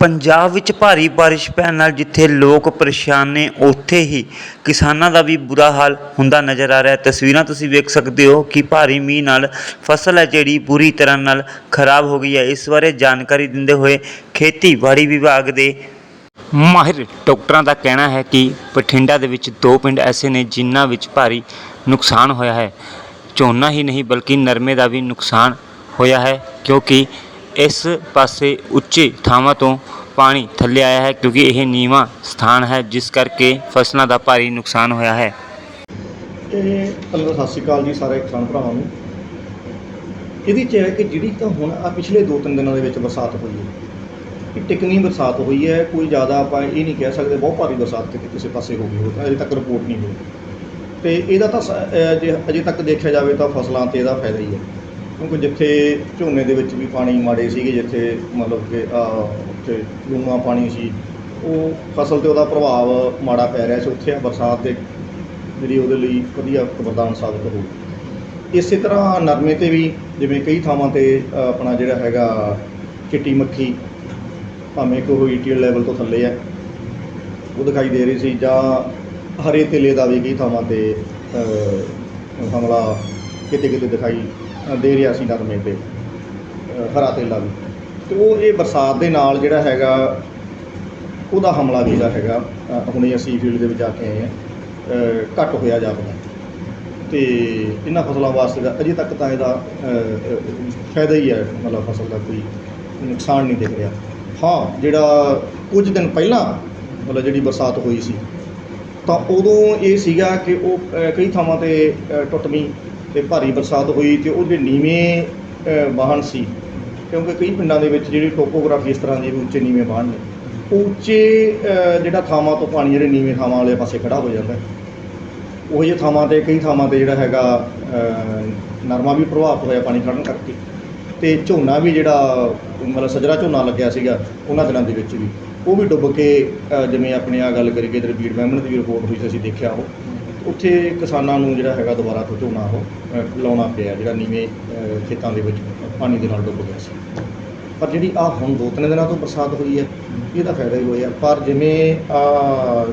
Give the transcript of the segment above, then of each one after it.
ਪੰਜਾਬ ਵਿੱਚ ਭਾਰੀ ਬਾਰਿਸ਼ ਪੈਣ ਨਾਲ ਜਿੱਥੇ ਲੋਕ ਪਰੇਸ਼ਾਨ ਨੇ, ਉੱਥੇ ਹੀ ਕਿਸਾਨਾਂ ਦਾ ਵੀ ਬੁਰਾ ਹਾਲ ਹੁੰਦਾ ਨਜ਼ਰ ਆ ਰਿਹਾ ਹੈ। ਤਸਵੀਰਾਂ ਤੁਸੀਂ ਵੇਖ ਸਕਦੇ ਹੋ ਕਿ ਭਾਰੀ ਮੀਂਹ ਨਾਲ ਫਸਲ ਹੈ ਜਿਹੜੀ ਪੂਰੀ ਤਰ੍ਹਾਂ ਨਾਲ ਖਰਾਬ ਹੋ ਗਈ ਹੈ। ਇਸ ਬਾਰੇ ਜਾਣਕਾਰੀ ਦਿੰਦੇ ਹੋਏ ਖੇਤੀਬਾੜੀ ਵਿਭਾਗ ਦੇ ਮਾਹਿਰ ਡਾਕਟਰਾਂ ਦਾ ਕਹਿਣਾ ਹੈ ਕਿ ਬਠਿੰਡਾ ਦੇ ਵਿੱਚ ਦੋ ਪਿੰਡ ਐਸੇ ਨੇ ਜਿਨ੍ਹਾਂ ਵਿੱਚ ਭਾਰੀ ਨੁਕਸਾਨ ਹੋਇਆ ਹੈ। ਝੋਨਾ ਹੀ ਨਹੀਂ, ਬਲਕਿ ਨਰਮੇ ਦਾ ਵੀ ਨੁਕਸਾਨ ਹੋਇਆ ਹੈ, ਕਿਉਂਕਿ ਇਸ ਪਾਸੇ ਉੱਚੇ ਥਾਵਾਂ ਤੋਂ ਪਾਣੀ ਥੱਲੇ ਆਇਆ ਹੈ ਕਿਉਂਕਿ ਇਹ ਨੀਵਾਂ ਸਥਾਨ ਹੈ, ਜਿਸ ਕਰਕੇ ਫਸਲਾਂ ਦਾ ਭਾਰੀ ਨੁਕਸਾਨ ਹੋਇਆ ਹੈ। ਇਹ ਪਹਿਲਾਂ ਸਤਿ ਸ਼੍ਰੀ ਅਕਾਲ ਜੀ ਸਾਰੇ ਕਿਸਾਨ ਭਰਾਵਾਂ ਨੂੰ। ਇਹਦੀ ਚ ਹੈ ਕਿ ਜਿਹੜੀ ਤਾਂ ਹੁਣ ਆ ਪਿਛਲੇ 2-3 ਦਿਨਾਂ ਦੇ ਵਿੱਚ ਬਰਸਾਤ ਹੋਈ ਹੈ, ਇਹ ਟਿਕਵੀਂ ਬਰਸਾਤ ਹੋਈ ਹੈ, ਕੋਈ ਜ਼ਿਆਦਾ ਆਪਾਂ ਇਹ ਨਹੀਂ ਕਹਿ ਸਕਦੇ, ਬਹੁਤ ਭਾਰੀ ਬਰਸਾਤ ਕਿਤੇ ਕਿਸੇ ਪਾਸੇ ਹੋ ਗਈ ਹੋ ਤਾਂ ਅਜੇ ਤੱਕ ਰਿਪੋਰਟ ਨਹੀਂ ਹੋਈ ਤੇ ਇਹਦਾ ਤਾਂ ਸ- ਅਹ ਜੇ ਅਜੇ ਤੱਕ ਦੇਖਿਆ ਜਾਵੇ ਤਾਂ ਫਸਲਾਂ ਤੇ ਇਹਦਾ ਫਾਇਦਾ ਹੀ ਹੈ। ਕਿਉਂਕਿ ਜਿੱਥੇ ਝੋਨੇ ਦੇ ਵਿੱਚ ਵੀ ਪਾਣੀ ਮਾੜੇ ਸੀਗੇ, ਜਿੱਥੇ ਮਤਲਬ ਕਿ ਆ ਉੱਥੇ ਲੂਣਾ ਪਾਣੀ ਸੀ, ਉਹ ਫਸਲ ਤੇ ਉਹਦਾ ਪ੍ਰਭਾਵ ਮਾੜਾ ਪੈ ਰਿਹਾ ਸੀ, ਉੱਥੇ ਬਰਸਾਤ ਦੇ ਜਿਹੜੀ ਉਹਦੇ ਲਈ ਵਧੀਆ ਵਰਦਾਨ ਸਾਬਤ ਹੋਊ ਇਸੇ ਤਰ੍ਹਾਂ ਨਰਮੇ ਤੇ ਵੀ ਜਿਵੇਂ ਕਈ ਥਾਵਾਂ ਤੇ ਆਪਣਾ ਜਿਹੜਾ ਹੈਗਾ ਚਿੱਟੀ ਮੱਖੀ, ਭਾਵੇਂ ਕਿ ਉਹ ਈਟੀਐਲ ਲੈਵਲ ਤੋਂ ਥੱਲੇ ਹੈ ਉਹ ਦਿਖਾਈ ਦੇ ਰਹੀ ਸੀ ਜਾਂ ਹਰੇ ਤੇਲੇ ਦਾ ਵੀ ਕਈ ਥਾਵਾਂ ਤੇ ਹਮਲਾ ਕਿਤੇ ਕਿਤੇ ਦਿਖਾਈ ਦੇ ਰਿਹਾ ਸੀ ਨਰਮੇ ਤੇ ਹਰਾ ਤੇਲਾ ਵੀ। ਤੇ ਉਹ ਇਹ ਬਰਸਾਤ ਦੇ ਨਾਲ ਜਿਹੜਾ ਹੈਗਾ ਉਹਦਾ ਹਮਲਾ ਵੀ ਜਿਹੜਾ ਹੈਗਾ ਹੁਣੇ ਅਸੀਂ ਫੀਲਡ ਦੇ ਵਿੱਚ ਆ ਕੇ ਆਏ ਹਾਂ ਅ, ਘੱਟ ਹੋਇਆ ਜਾਪਦਾ ਤੇ ਇਹਨਾਂ ਫਸਲਾਂ ਵਾਸਤੇ ਤਾਂ ਅਜੇ ਤੱਕ ਤਾਂ ਇਹਦਾ ਫਾਇਦਾ ਹੀ ਹੈ ਮਤਲਬ ਫਸਲ ਦਾ ਕੋਈ ਨੁਕਸਾਨ ਨਹੀਂ ਦਿਖ ਰਿਹਾ। ਹਾਂ ਜਿਹੜਾ ਕੁਝ ਦਿਨ ਪਹਿਲਾਂ ਮਤਲਬ ਜਿਹੜੀ ਬਰਸਾਤ ਹੋਈ ਸੀ ਤਾਂ ਉਦੋਂ ਇਹ ਸੀਗਾ ਕਿ ਉਹ ਕਈ ਥਾਵਾਂ ਤੇ ਅ, ਟੁੱਟਵੀਂ ਤੇ ਭਾਰੀ ਬਰਸਾਤ ਹੋਈ ਤੇ ਉਹਦੇ ਨੀਵੇਂ ਵਾਹਨ ਸੀ, ਕਿਉਂਕਿ ਕਈ ਪਿੰਡਾਂ ਦੇ ਵਿੱਚ ਜਿਹੜੀ ਟੋਪੋਗ੍ਰਾਫੀ ਇਸ ਤਰ੍ਹਾਂ ਦੀ ਉੱਚੇ ਨੀਵੇਂ ਵਾਹਨ ਨੇ ਉਹ ਉੱਚੇ ਜਿਹੜਾ ਥਾਵਾਂ ਤੋਂ ਪਾਣੀ ਜਿਹੜੇ ਨੀਵੇਂ ਥਾਵਾਂ ਵਾਲੇ ਪਾਸੇ ਖੜਾ ਹੋ ਜਾਂਦਾ ਉਹ ਜਿਹੇ ਥਾਵਾਂ ਤੇ, ਕਈ ਥਾਵਾਂ ਤੇ ਜਿਹੜਾ ਹੈਗਾ ਨਰਮਾ ਵੀ ਪ੍ਰਭਾਵਿਤ ਹੋਇਆ ਪਾਣੀ ਖੜਨ ਕਰਕੇ ਤੇ ਝੋਨਾ ਵੀ ਜਿਹੜਾ, ਮਤਲਬ ਸਜਰਾ ਝੋਨਾ ਲੱਗਿਆ ਸੀਗਾ ਉਹਨਾਂ ਦਿਨਾਂ ਦੇ ਵਿੱਚ ਵੀ, ਉਹ ਵੀ ਡੁੱਬ ਕੇ ਜਿਵੇਂ ਆਪਣੇ ਆ ਗੱਲ ਕਰੀਏ ਇਧਰ ਬੀੜ ਮਹਿਮਨ ਦੀ ਵੀ ਰਿਪੋਰਟ ਹੋਈ ਸੀ, ਅਸੀਂ ਦੇਖਿਆ ਉਹ। ਉੱਥੇ ਕਿਸਾਨਾਂ ਨੂੰ ਜਿਹੜਾ ਹੈਗਾ ਦੁਬਾਰਾ ਤੋਂ ਝੋਨਾ ਉਹ ਅ, ਲਾਉਣਾ ਪਿਆ ਜਿਹੜਾ ਨੀਵੇਂ ਅ, ਖੇਤਾਂ ਦੇ ਵਿੱਚ ਪਾਣੀ ਦੇ ਨਾਲ ਡੁੱਬ ਗਿਆ ਸੀ। ਪਰ ਜਿਹੜੀ ਆ ਹੁਣ ਦੋ ਤਿੰਨ ਦਿਨਾਂ ਤੋਂ ਬਰਸਾਤ ਹੋਈ ਹੈ ਇਹਦਾ ਫਾਇਦਾ ਹੀ ਹੋਇਆ। ਪਰ ਜਿਵੇਂ ਆ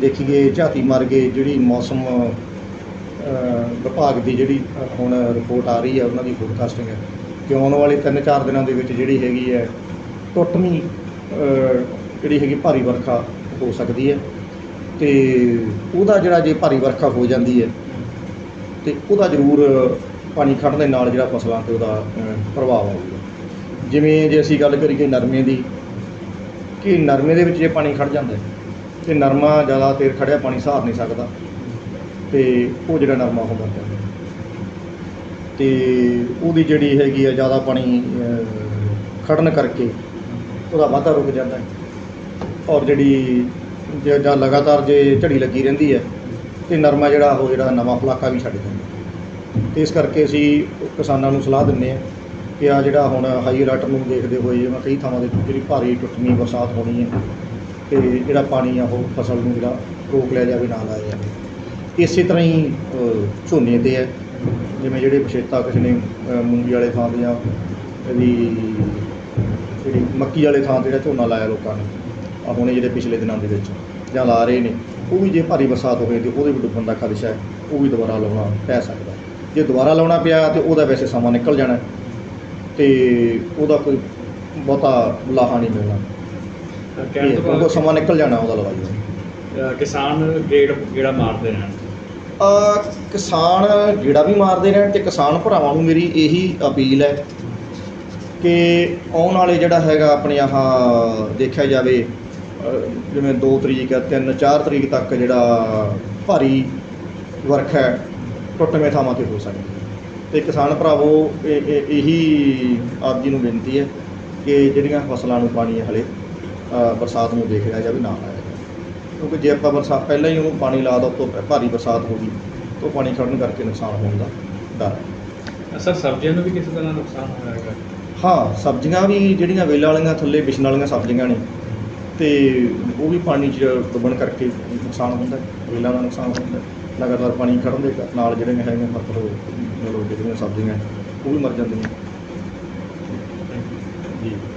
ਦੇਖੀਏ ਝਾਤੀ ਮਾਰ ਗਏ ਜਿਹੜੀ ਮੌਸਮ ਅ, ਵਿਭਾਗ ਦੀ ਜਿਹੜੀ ਹੁਣ ਰਿਪੋਰਟ ਆ ਰਹੀ ਹੈ ਉਹਨਾਂ ਦੀ ਫੋਰਕਾਸਟਿੰਗ ਹੈ ਕਿ ਆਉਣ ਵਾਲੇ 3-4 ਦਿਨਾਂ ਦੇ ਵਿੱਚ ਜਿਹੜੀ ਹੈਗੀ ਹੈ ਟੁੱਟਵੀਂ ਅ, ਜਿਹੜੀ ਹੈਗੀ ਭਾਰੀ ਵਰਖਾ ਹੋ ਸਕਦੀ ਹੈ। ਤੇ ਉਹਦਾ ਜਿਹੜਾ ਜੇ ਭਾਰੀ ਵਰਖਾ ਹੋ ਜਾਂਦੀ ਹੈ ਤੇ ਉਹਦਾ ਜ਼ਰੂਰ ਪਾਣੀ ਖੜਨ ਦੇ ਨਾਲ ਜਿਹੜਾ ਫਸਲਾਂ ਤੇ ਉਹਦਾ ਪ੍ਰਭਾਵ ਆਊਗਾ। ਜਿਵੇਂ ਜੇ ਅਸੀਂ ਗੱਲ ਕਰੀਏ ਨਰਮੇ ਦੀ ਕਿ ਨਰਮੇ ਦੇ ਵਿੱਚ ਜੇ ਪਾਣੀ ਖੜ ਜਾਂਦਾ ਹੈ, ਤੇ ਨਰਮਾ ਜ਼ਿਆਦਾ ਤੇਰ ਖੜਿਆ ਪਾਣੀ ਸਹਾਰ ਨਹੀਂ ਸਕਦਾ ਤੇ ਉਹ ਜਿਹੜਾ ਨਰਮਾ ਹੁੰਦਾ ਹੈ। ਤੇ ਉਹਦੀ ਜਿਹੜੀ ਹੈਗੀ ਆ ਜ਼ਿਆਦਾ ਪਾਣੀ ਅਹ, ਖੜਨ ਕਰਕੇ ਉਹਦਾ ਵਾਧਾ ਰੁਕ ਜਾਂਦਾ ਔਰ ਜਿਹੜੀ ਜੇ ਜਾਂ ਲਗਾਤਾਰ ਜੇ ਝੜੀ ਲੱਗੀ ਰਹਿੰਦੀ ਹੈ, ਤੇ ਨਰਮਾ ਜਿਹੜਾ ਉਹ ਜਿਹੜਾ ਨਵਾਂ ਫਲਾਕਾ ਵੀ ਛੱਡ ਜਾਂਦਾ ਤੇ ਇਸ ਕਰਕੇ ਅਸੀਂ ਕਿਸਾਨਾਂ ਨੂੰ ਸਲਾਹ ਦਿੰਦੇ ਹਾਂ ਕਿ ਆ ਜਿਹੜਾ ਹੁਣ ਹਾਈ ਅਲਰਟ ਨੂੰ ਦੇਖਦੇ ਹੋਏ ਜਿਵੇਂ ਕਈ ਥਾਵਾਂ ਤੇ ਜਿਹੜੀ ਭਾਰੀ ਟੁੱਟਣੀ ਬਰਸਾਤ ਹੋਣੀ ਹੈ, ਤੇ ਜਿਹੜਾ ਪਾਣੀ ਆ ਉਹ ਫਸਲ ਨੂੰ ਜਿਹੜਾ ਰੋਕ ਲਿਆ ਜਾਵੇ, ਨਾ ਲਾਇਆ ਜਾਵੇ। ਇਸੇ ਤਰ੍ਹਾਂ ਹੀ ਝੋਨੇ ਤੇ ਹੈ। ਜਿਵੇਂ ਜਿਹੜੇ ਪਛੇਤਾ ਕਿਸੇ ਨੇ ਮੂੰਗੀ ਵਾਲੇ ਥਾਂ ਤੇ ਜਾਂ ਇਹਦੀ ਜਿਹੜੀ ਮੱਕੀ ਵਾਲੇ ਥਾਂ ਤੇ ਜਿਹੜਾ ਝੋਨਾ ਲਾਇਆ ਲੋਕਾਂ ਨੇ। ਆ ਹੁਣੇ ਜਿਹੜੇ ਪਿਛਲੇ ਦਿਨਾਂ ਦੇ ਵਿੱਚ ਜਾਂ ਲਾ ਰਹੇ ਨੇ ਉਹ ਵੀ ਜੇ ਭਾਰੀ ਬਰਸਾਤ ਹੋਵੇ ਤੇ ਉਹਦੇ ਵੀ ਡੁੱਬਣ ਦਾ ਖਦਸ਼ਾ ਹੈ ਉਹ ਵੀ ਦੁਬਾਰਾ ਲਾਉਣਾ ਪੈ ਸਕਦਾ। ਜੇ ਦੁਬਾਰਾ ਲਾਉਣਾ ਪਿਆ ਤੇ ਉਹਦਾ ਵੈਸੇ ਸਮਾਂ ਨਿਕਲ ਜਾਣਾ ਤੇ ਉਹਦਾ ਕੋਈ ਬਹੁਤਾ ਲਾਹਾ ਨਹੀਂ ਮਿਲਣਾ। ਕਹਿਣ ਤੋਂ ਬਾਅਦ ਸਮਾਂ ਨਿਕਲ ਜਾਣਾ ਉਹਦਾ ਲਵਾਈ ਦਾ ਕਿਸਾਨ ਗੇੜ ਗੇੜਾ ਮਾਰਦੇ ਰਹਿਣ। ਅ, ਕਿਸਾਨ ਜਿਹੜਾ ਵੀ ਮਾਰਦੇ ਰਹਿਣ ਤੇ ਕਿਸਾਨ ਭਰਾਵਾਂ ਨੂੰ ਮੇਰੀ ਇਹੀ ਅਪੀਲ ਹੈ ਕਿ ਆਉਣ ਵਾਲੇ ਜਿਹੜਾ ਹੈਗਾ ਆਪਣੇ ਆਹ ਦੇਖਿਆ ਜਾਵੇ ਜਿਵੇਂ 2 ਤਰੀਕ ਹੈ 3 4 ਤਰੀਕ ਤੱਕ ਜਿਹੜਾ ਭਾਰੀ ਵਰਖਾ ਹੈ ਟੁੱਟਵੇਂ ਥਾਵਾਂ ਤੇ ਹੋ ਸਕਦੀ ਹੈ। ਤੇ ਕਿਸਾਨ ਭਰਾਵੋ ਇਹ- ਇਹ- ਆਪ ਜੀ ਨੂੰ ਬੇਨਤੀ ਹੈ ਕਿ ਜਿਹੜੀਆਂ ਫਸਲਾਂ ਨੂੰ ਪਾਣੀ ਹਲੇ ਬਰਸਾਤ ਨੂੰ ਦੇਖ ਲਿਆ ਜਾਵੇ ਨਾ ਜਾਵੇ। ਕਿਉਂਕਿ ਜੇ ਆਪਾਂ ਬਰਸਾਤ ਪਹਿਲਾਂ ਹੀ ਉਹਨੂੰ ਪਾਣੀ ਲਾ ਦੋ ਤੋਂ ਭਾਰੀ ਬਰਸਾਤ ਹੋ ਗਈ ਤਾਂ ਪਾਣੀ ਖੜਨ ਕਰਕੇ ਨੁਕਸਾਨ ਹੋਣ ਦਾ ਡਰ ਹੈ। ਸਰ ਸਬਜ਼ੀਆਂ ਨੂੰ ਵੀ ਕਿਸੇ ਤਰ੍ਹਾਂ ਨੁਕਸਾਨ ਹੋਇਆ ਹੈਗਾ? ਹਾਂ ਸਬਜ਼ੀਆਂ ਵੀ ਜਿਹੜੀਆਂ ਵੇਲਾਂ ਵਾਲੀਆਂ ਥੱਲੇ ਵਿਛਣ ਵਾਲੀਆਂ ਸਬਜ਼ੀਆਂ ਨੇ ਅਤੇ ਉਹ ਵੀ ਪਾਣੀ 'ਚ ਡੁੱਬਣ ਕਰਕੇ ਨੁਕਸਾਨ ਹੁੰਦਾ ਰੇਲਾਂ ਦਾ ਨੁਕਸਾਨ ਹੁੰਦਾ ਲਗਾਤਾਰ ਪਾਣੀ ਖੜ੍ਹਨ ਦੇ ਨਾਲ ਜਿਹੜੇ ਹੈਗੇ ਮਤਲਬ ਮਤਲਬ ਜਿਹੜੀਆਂ ਸਬਜ਼ੀਆਂ ਉਹ ਵੀ ਮਰ ਜਾਂਦੀਆਂ। ਜੀ।